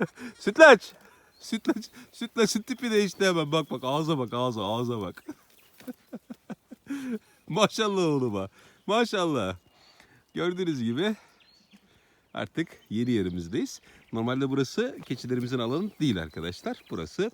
Sütlaç. Sütlaç. Sütlaçın tipi değişti hemen. Bak bak ağza bak ağza ağza bak. Maşallah oğluma. Maşallah. Gördüğünüz gibi artık yeni yerimizdeyiz. Normalde burası keçilerimizin alanı değil arkadaşlar. Burası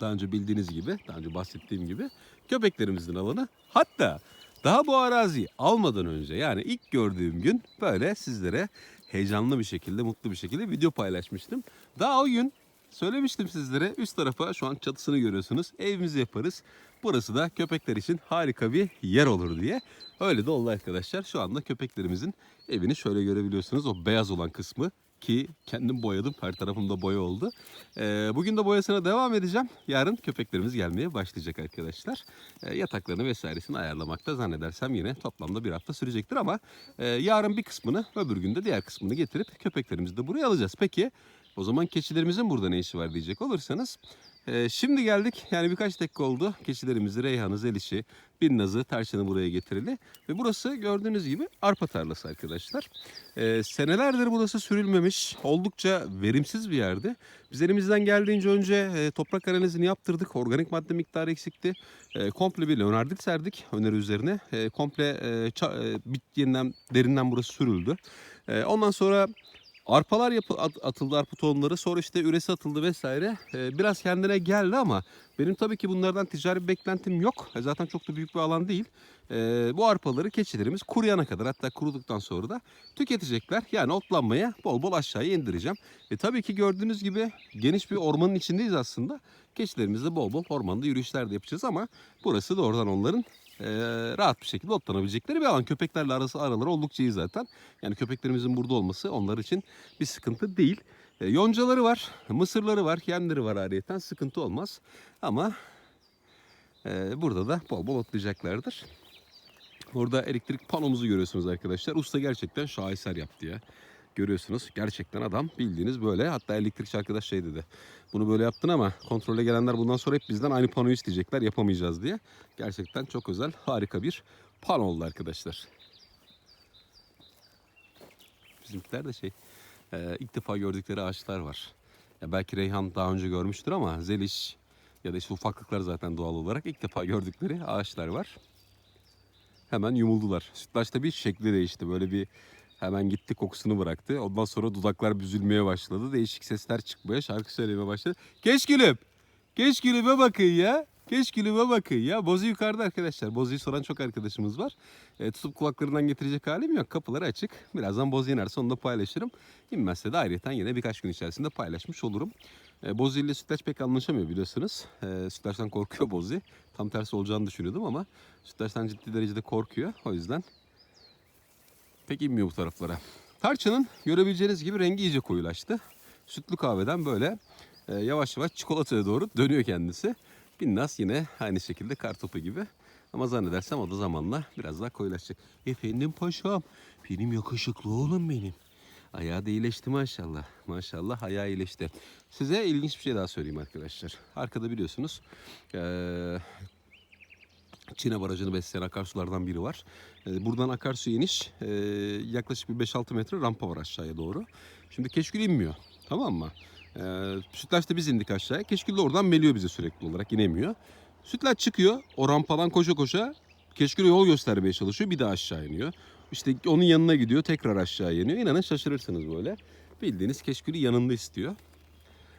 daha önce bildiğiniz gibi, daha önce bahsettiğim gibi köpeklerimizin alanı. Hatta daha bu araziyi almadan önce yani ilk gördüğüm gün böyle sizlere heyecanlı bir şekilde, mutlu bir şekilde video paylaşmıştım. Daha o gün söylemiştim sizlere üst tarafa şu an çatısını görüyorsunuz. Evimizi yaparız. Burası da köpekler için harika bir yer olur diye. Öyle de oldu arkadaşlar. Şu anda köpeklerimizin evini şöyle görebiliyorsunuz. O beyaz olan kısmı ki kendim boyadım. Her tarafımda boya oldu. Ee, bugün de boyasına devam edeceğim. Yarın köpeklerimiz gelmeye başlayacak arkadaşlar. Ee, yataklarını vesairesini ayarlamakta zannedersem yine toplamda bir hafta sürecektir ama e, yarın bir kısmını öbür günde diğer kısmını getirip köpeklerimizi de buraya alacağız. Peki o zaman keçilerimizin burada ne işi var diyecek olursanız ee, şimdi geldik yani birkaç dakika oldu. Keçilerimizi Reyhan'ı, Zeliş'i, Binnaz'ı, Tarçın'ı buraya getirili. Ve burası gördüğünüz gibi arpa tarlası arkadaşlar. Ee, senelerdir burası sürülmemiş. Oldukça verimsiz bir yerdi. Biz elimizden geldiğince önce e, toprak analizini yaptırdık. Organik madde miktarı eksikti. E, komple bir leonardit serdik öneri üzerine. E, komple e, ça- e, bit yeniden derinden burası sürüldü. E, ondan sonra Arpalar yapı, at- atıldı arpa tohumları sonra işte üresi atıldı vesaire. Ee, biraz kendine geldi ama benim tabii ki bunlardan ticari bir beklentim yok. E, Zaten çok da büyük bir alan değil. Ee, bu arpaları keçilerimiz kuruyana kadar hatta kuruduktan sonra da tüketecekler. Yani otlanmaya bol bol aşağıya indireceğim. E, tabii ki gördüğünüz gibi geniş bir ormanın içindeyiz aslında. Keçilerimizle bol bol ormanda yürüyüşler de yapacağız ama burası da oradan onların e, rahat bir şekilde otlanabilecekleri bir alan. Köpeklerle arası araları oldukça iyi zaten. Yani köpeklerimizin burada olması onlar için bir sıkıntı değil. E, yoncaları var, mısırları var, yemleri var ayrıyeten sıkıntı olmaz. Ama e, burada da bol bol otlayacaklardır. Burada elektrik panomuzu görüyorsunuz arkadaşlar. Usta gerçekten şaheser yaptı ya. Görüyorsunuz gerçekten adam bildiğiniz böyle. Hatta elektrikçi arkadaş şey dedi. Bunu böyle yaptın ama kontrole gelenler bundan sonra hep bizden aynı panoyu isteyecekler yapamayacağız diye. Gerçekten çok özel harika bir pano oldu arkadaşlar. Bizimkiler de şey e, ilk defa gördükleri ağaçlar var. Ya belki Reyhan daha önce görmüştür ama Zeliş ya da işte ufaklıklar zaten doğal olarak ilk defa gördükleri ağaçlar var. Hemen yumuldular. Sütlaçta bir şekli değişti. Böyle bir hemen gitti kokusunu bıraktı. Ondan sonra dudaklar büzülmeye başladı. Değişik sesler çıkmaya, şarkı söylemeye başladı. Keşkülüm! Keşkülüme bakın ya. Keşkülüme bakın ya. Bozu yukarıda arkadaşlar. Bozuyu soran çok arkadaşımız var. E, tutup kulaklarından getirecek halim yok. Kapıları açık. Birazdan bozu inerse onu da paylaşırım. İnmezse de ayrıyeten yine birkaç gün içerisinde paylaşmış olurum. E, Bozu ile Sütlaç pek anlaşamıyor biliyorsunuz. E, Sütlaç'tan korkuyor Bozu. Tam tersi olacağını düşünüyordum ama Sütlaç'tan ciddi derecede korkuyor. O yüzden pek inmiyor bu taraflara. Tarçının görebileceğiniz gibi rengi iyice koyulaştı. Sütlü kahveden böyle e, yavaş yavaş çikolataya doğru dönüyor kendisi. Binnaz yine aynı şekilde kartopu gibi. Ama zannedersem o da zamanla biraz daha koyulaşacak. Efendim paşam, benim yakışıklı oğlum benim. Ayağı da iyileşti maşallah. Maşallah ayağı iyileşti. Size ilginç bir şey daha söyleyeyim arkadaşlar. Arkada biliyorsunuz eee Çine Barajı'nı besleyen akarsulardan biri var. Ee, Buradan akarsu iniş e, yaklaşık bir 5-6 metre rampa var aşağıya doğru. Şimdi Keşkül inmiyor tamam mı? Ee, Sütlaç'ta biz indik aşağıya. Keşkül de oradan meliyor bize sürekli olarak inemiyor. Sütlaç çıkıyor o rampadan koşa koşa Keşkül'e yol göstermeye çalışıyor bir daha aşağı iniyor. İşte onun yanına gidiyor tekrar aşağı iniyor. İnanın şaşırırsınız böyle. Bildiğiniz Keşkül'ü yanında istiyor.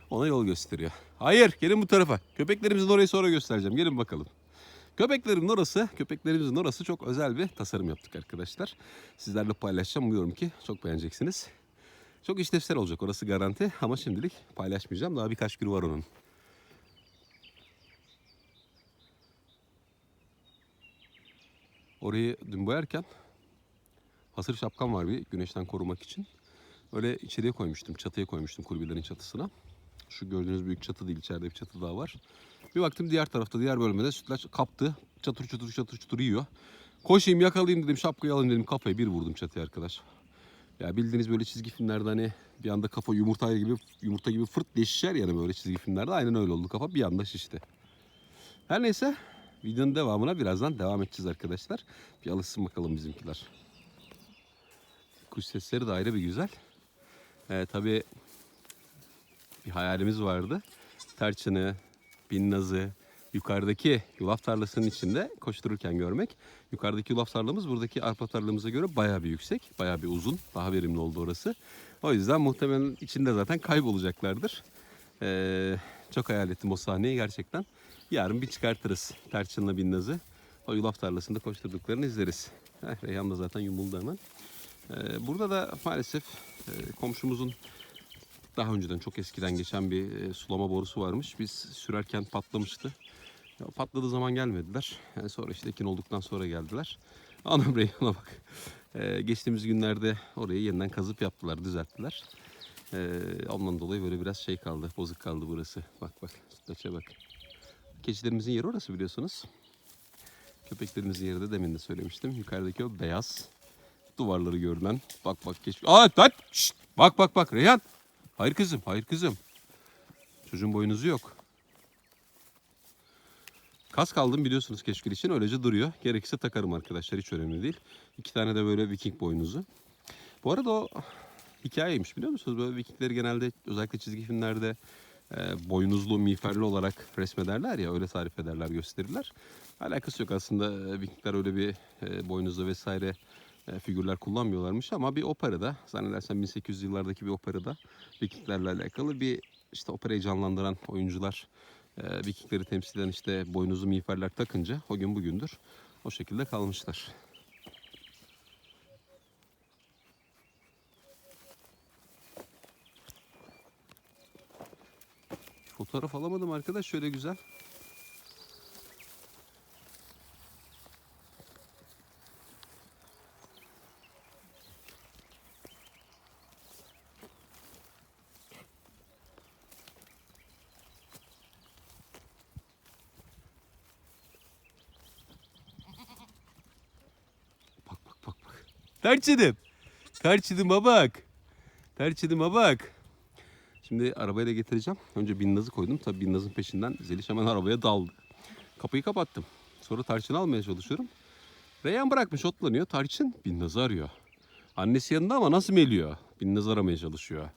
Ona yol gösteriyor. Hayır gelin bu tarafa. Köpeklerimizin orayı sonra göstereceğim. Gelin bakalım. Köpeklerimin orası, köpeklerimizin orası çok özel bir tasarım yaptık arkadaşlar. Sizlerle paylaşacağım. Umuyorum ki çok beğeneceksiniz. Çok işlevsel olacak orası garanti ama şimdilik paylaşmayacağım. Daha birkaç günü var onun. Orayı dün boyarken hasır şapkam var bir güneşten korumak için. Öyle içeriye koymuştum, çatıya koymuştum kulübelerin çatısına. Şu gördüğünüz büyük çatı değil, içeride bir çatı daha var. Bir baktım diğer tarafta, diğer bölmede sütlaç kaptı. Çatır çatır çatır çatır yiyor. Koşayım yakalayayım dedim, şapkayı alayım dedim. Kafayı bir vurdum çatıya arkadaş. Ya bildiğiniz böyle çizgi filmlerde hani bir anda kafa yumurta gibi yumurta gibi fırt deşişer yani böyle çizgi filmlerde. Aynen öyle oldu. Kafa bir anda şişti. Her neyse videonun devamına birazdan devam edeceğiz arkadaşlar. Bir alışsın bakalım bizimkiler. Kuş sesleri de ayrı bir güzel. Ee, tabii bir hayalimiz vardı. Tarçını, binnazı, yukarıdaki yulaf tarlasının içinde koştururken görmek. Yukarıdaki yulaf tarlamız buradaki arpa tarlamıza göre bayağı bir yüksek, bayağı bir uzun, daha verimli oldu orası. O yüzden muhtemelen içinde zaten kaybolacaklardır. Ee, çok hayal ettim o sahneyi gerçekten. Yarın bir çıkartırız tarçınla binnazı. O yulaf tarlasında koşturduklarını izleriz. Heh, Reyhan da zaten yumuldu hemen. Ee, burada da maalesef e, komşumuzun daha önceden çok eskiden geçen bir e, sulama borusu varmış. Biz sürerken patlamıştı. Ya, patladığı zaman gelmediler. Yani sonra işte ekin olduktan sonra geldiler. Anam Reyhan'a bak. Ee, geçtiğimiz günlerde orayı yeniden kazıp yaptılar, düzelttiler. Ee, ondan dolayı böyle biraz şey kaldı, bozuk kaldı burası. Bak bak, sütlaça bak. Keçilerimizin yeri orası biliyorsunuz. Köpeklerimizin yeri de demin de söylemiştim. Yukarıdaki o beyaz duvarları görünen. Bak bak geç. Aa! Bak bak bak Reyhan. Hayır kızım, hayır kızım. Çocuğun boynuzu yok. Kas kaldım biliyorsunuz keşkül için öylece duruyor. Gerekirse takarım arkadaşlar hiç önemli değil. İki tane de böyle viking boynuzu. Bu arada o hikayeymiş biliyor musunuz? Böyle vikingleri genelde özellikle çizgi filmlerde e, boynuzlu, miğferli olarak resmederler ya öyle tarif ederler, gösterirler. Alakası yok aslında e, vikingler öyle bir e, boynuzlu vesaire figürler kullanmıyorlarmış ama bir operada zannedersem 1800 yıllardaki bir operada vikinglerle alakalı bir işte operayı canlandıran oyuncular e, vikingleri temsil eden işte boynuzlu miğferler takınca o gün bugündür o şekilde kalmışlar. Fotoğraf alamadım arkadaş şöyle güzel. Terçedim. Terçedime bak. Terçedime bak. Şimdi arabaya da getireceğim. Önce binnazı koydum. Tabii binnazın peşinden Zeliş hemen arabaya daldı. Kapıyı kapattım. Sonra tarçını almaya çalışıyorum. Reyhan bırakmış otlanıyor. Tarçın binnazı arıyor. Annesi yanında ama nasıl meliyor? Binnazı aramaya çalışıyor.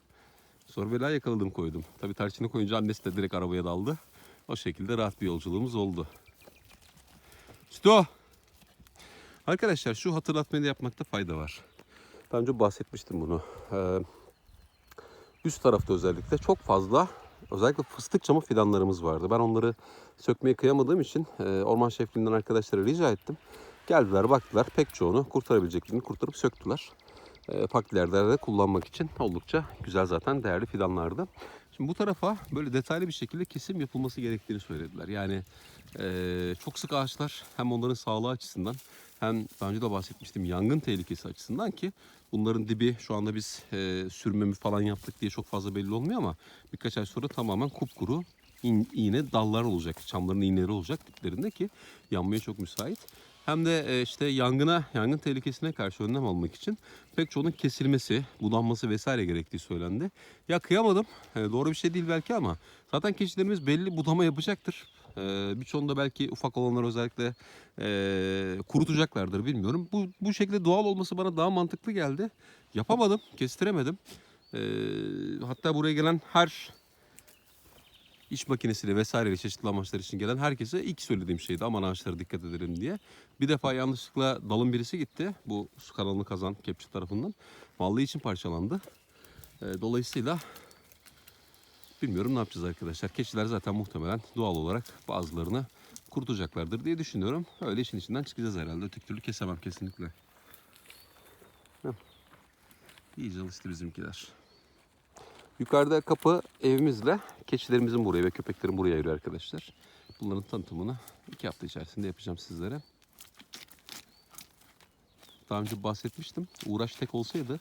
Sonra bela yakaladım koydum. Tabii tarçını koyunca annesi de direkt arabaya daldı. O şekilde rahat bir yolculuğumuz oldu. Sto! Arkadaşlar şu hatırlatmayı yapmakta fayda var. Daha önce bahsetmiştim bunu. Ee, üst tarafta özellikle çok fazla özellikle fıstık çamı fidanlarımız vardı. Ben onları sökmeye kıyamadığım için e, orman şefliğinden arkadaşlara rica ettim. Geldiler baktılar pek çoğunu kurtarabileceklerini kurtarıp söktüler. E, fakirlerde de kullanmak için oldukça güzel zaten değerli fidanlardı. Şimdi bu tarafa böyle detaylı bir şekilde kesim yapılması gerektiğini söylediler. Yani e, çok sık ağaçlar hem onların sağlığı açısından hem daha önce de bahsetmiştim yangın tehlikesi açısından ki bunların dibi şu anda biz e, sürmemi falan yaptık diye çok fazla belli olmuyor ama birkaç ay sonra tamamen kupkuru iğne dallar olacak. Çamların iğneleri olacak diplerinde ki yanmaya çok müsait. Hem de e, işte yangına, yangın tehlikesine karşı önlem almak için pek çoğunun kesilmesi, budanması vesaire gerektiği söylendi. Ya kıyamadım. E, doğru bir şey değil belki ama zaten keçilerimiz belli budama yapacaktır. E, birçoğunda belki ufak olanlar özellikle e, kurutacaklardır bilmiyorum. Bu, bu şekilde doğal olması bana daha mantıklı geldi. Yapamadım, kestiremedim. E, hatta buraya gelen her iş makinesiyle vesaireyle çeşitli amaçlar için gelen herkese ilk söylediğim şeydi aman ağaçlara dikkat edelim diye. Bir defa yanlışlıkla dalın birisi gitti bu su kanalını kazan kepçe tarafından. Vallahi için parçalandı. E, dolayısıyla bilmiyorum ne yapacağız arkadaşlar. Keçiler zaten muhtemelen doğal olarak bazılarını kurtulacaklardır diye düşünüyorum. Öyle işin içinden çıkacağız herhalde. Öteki türlü kesemem kesinlikle. Heh. İyice alıştı bizimkiler. Yukarıda kapı evimizle keçilerimizin buraya ve köpeklerin buraya ayırıyor arkadaşlar. Bunların tanıtımını iki hafta içerisinde yapacağım sizlere. Daha önce bahsetmiştim. Uğraş tek olsaydı,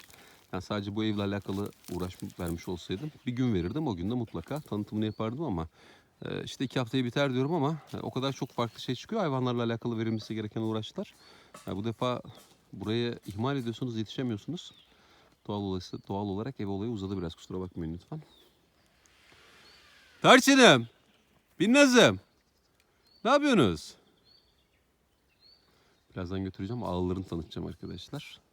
yani sadece bu evle alakalı uğraş vermiş olsaydım bir gün verirdim. O gün de mutlaka tanıtımını yapardım ama e, işte iki haftaya biter diyorum ama e, o kadar çok farklı şey çıkıyor hayvanlarla alakalı verilmesi gereken uğraşlar. Yani bu defa buraya ihmal ediyorsunuz, yetişemiyorsunuz. Doğal, olası, doğal olarak ev olayı uzadı biraz kusura bakmayın lütfen. Tarçınım. Binnazım. Ne yapıyorsunuz? Birazdan götüreceğim. Ağıllarını tanıtacağım arkadaşlar.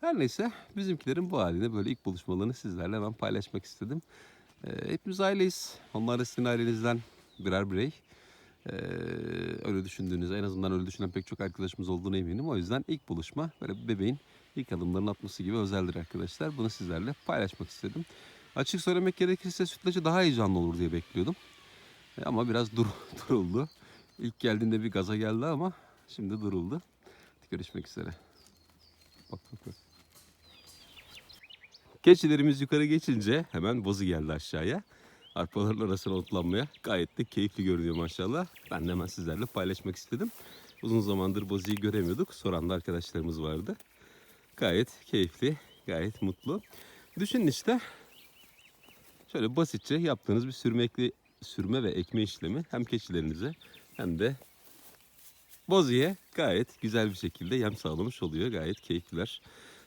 Her neyse bizimkilerin bu halini böyle ilk buluşmalarını sizlerle hemen paylaşmak istedim. Ee, hepimiz aileyiz. Onlar da sizin ailenizden birer birey. Ee, öyle düşündüğünüz, en azından öyle düşünen pek çok arkadaşımız olduğuna eminim. O yüzden ilk buluşma böyle bir bebeğin ilk adımlarını atması gibi özeldir arkadaşlar. Bunu sizlerle paylaşmak istedim. Açık söylemek gerekirse sütlacı daha heyecanlı olur diye bekliyordum. E, Ama biraz dur, duruldu. İlk geldiğinde bir gaza geldi ama şimdi duruldu. Görüşmek üzere. Bak bak bak. Keçilerimiz yukarı geçince hemen bozu geldi aşağıya. Arpaların arasına otlanmaya gayet de keyifli görünüyor maşallah. Ben de hemen sizlerle paylaşmak istedim. Uzun zamandır bozuyu göremiyorduk. Soran da arkadaşlarımız vardı. Gayet keyifli, gayet mutlu. Düşünün işte şöyle basitçe yaptığınız bir sürme, ekle- sürme ve ekme işlemi hem keçilerinize hem de bozuya gayet güzel bir şekilde yem sağlamış oluyor. Gayet keyifliler.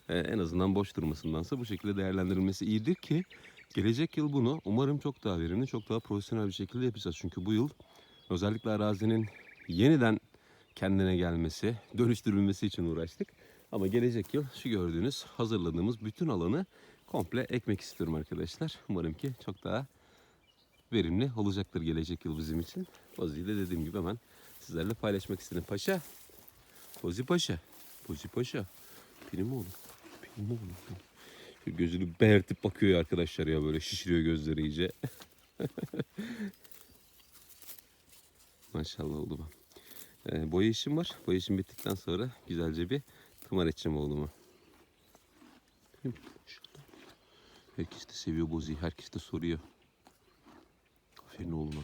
Ee, en azından boş durmasındansa bu şekilde değerlendirilmesi iyidir ki gelecek yıl bunu umarım çok daha verimli, çok daha profesyonel bir şekilde yapacağız. Çünkü bu yıl özellikle arazinin yeniden kendine gelmesi, dönüştürülmesi için uğraştık. Ama gelecek yıl şu gördüğünüz hazırladığımız bütün alanı komple ekmek istiyorum arkadaşlar. Umarım ki çok daha verimli olacaktır gelecek yıl bizim için. Bozi'yi de dediğim gibi hemen sizlerle paylaşmak istedim. Paşa, Bozi Paşa, Bozi Paşa. Benim oğlum, benim oğlum. Şu gözünü beğertip bakıyor ya arkadaşlar ya böyle şişiriyor gözleri iyice. Maşallah oğluma. Ee, boya işim var. Boya işim bittikten sonra güzelce bir tımar edeceğim oğluma. Herkes de seviyor Bozi'yi. Herkes de soruyor. Aferin oğluma.